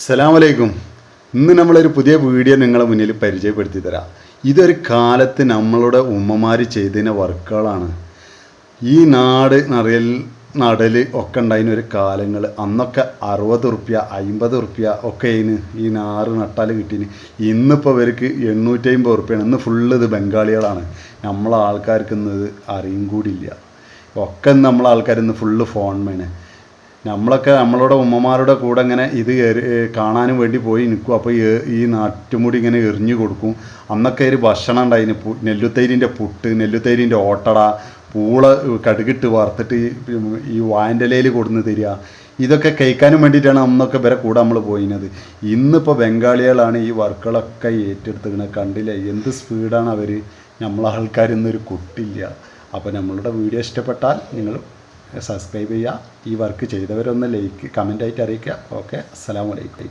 അസ്സലാമലൈക്കും ഇന്ന് നമ്മളൊരു പുതിയ വീഡിയോ നിങ്ങളെ മുന്നിൽ പരിചയപ്പെടുത്തി തരാം ഇതൊരു കാലത്ത് നമ്മളുടെ ഉമ്മമാർ ചെയ്തതിന് വർക്കുകളാണ്. ഈ നാട് നിറയൽ നടൽ ഒക്കെ ഉണ്ടായിരുന്ന ഒരു കാലങ്ങൾ അന്നൊക്കെ അറുപത് റുപ്യ അമ്പത് റുപ്യ ഒക്കെ അതിന് ഈ നാറ് നട്ടാൽ കിട്ടീന്. ഇന്നിപ്പോൾ ഇവർക്ക് എണ്ണൂറ്റി അമ്പത് റുപ്യാണ് ഇന്ന് ഫുള്ള് ഇത് ബംഗാളികളാണ്. നമ്മളെ ആൾക്കാർക്ക് ഇന്ന് ഇത് അറിയും കൂടിയില്ല. ഒക്കെ നമ്മളെ ആൾക്കാർ ഇന്ന് ഫുള്ള് ഫോൺ മേണ്. നമ്മളൊക്കെ നമ്മളുടെ ഉമ്മമാരുടെ കൂടെ ഇങ്ങനെ ഇത് കാണാനും വേണ്ടി പോയി നിൽക്കും. അപ്പോൾ ഈ നാട്ടുമുടി ഇങ്ങനെ എറിഞ്ഞു കൊടുക്കും. അന്നൊക്കെ ഒരു ഭക്ഷണം ഉണ്ടായി നെല്ലുത്തൈരിന്റെ പുട്ട് നെല്ലുത്തൈരിന്റെ ഓട്ടട പൂള കടുകിട്ട് വറുത്തിട്ട് ഈ- വായന്റെലയിൽ കൊടുന്ന് തരിക. ഇതൊക്കെ കഴിക്കാനും വേണ്ടിയിട്ടാണ് അന്നൊക്കെ വരെ കൂടെ നമ്മൾ പോയിനത്. ഇന്നിപ്പോൾ ബംഗാളികളാണ് ഈ വർക്കുകളൊക്കെ ഏറ്റെടുത്തിങ്ങനെ കണ്ടില്ല? എന്ത് സ്പീഡാണ് അവർ നമ്മളെ ആൾക്കാരിന്നൊരു കുട്ടില്ല. അപ്പോൾ നമ്മളുടെ വീഡിയോ ഇഷ്ടപ്പെട്ടാൽ നിങ്ങൾ സബ്സ്ക്രൈബ് ചെയ്യുക. ഈ വർക്ക് ചെയ്തവരൊന്ന് ലൈക്ക് കമന്റായിട്ട് അറിയിക്കുക. ഓക്കെ അസ്സാം അലൈക്കും.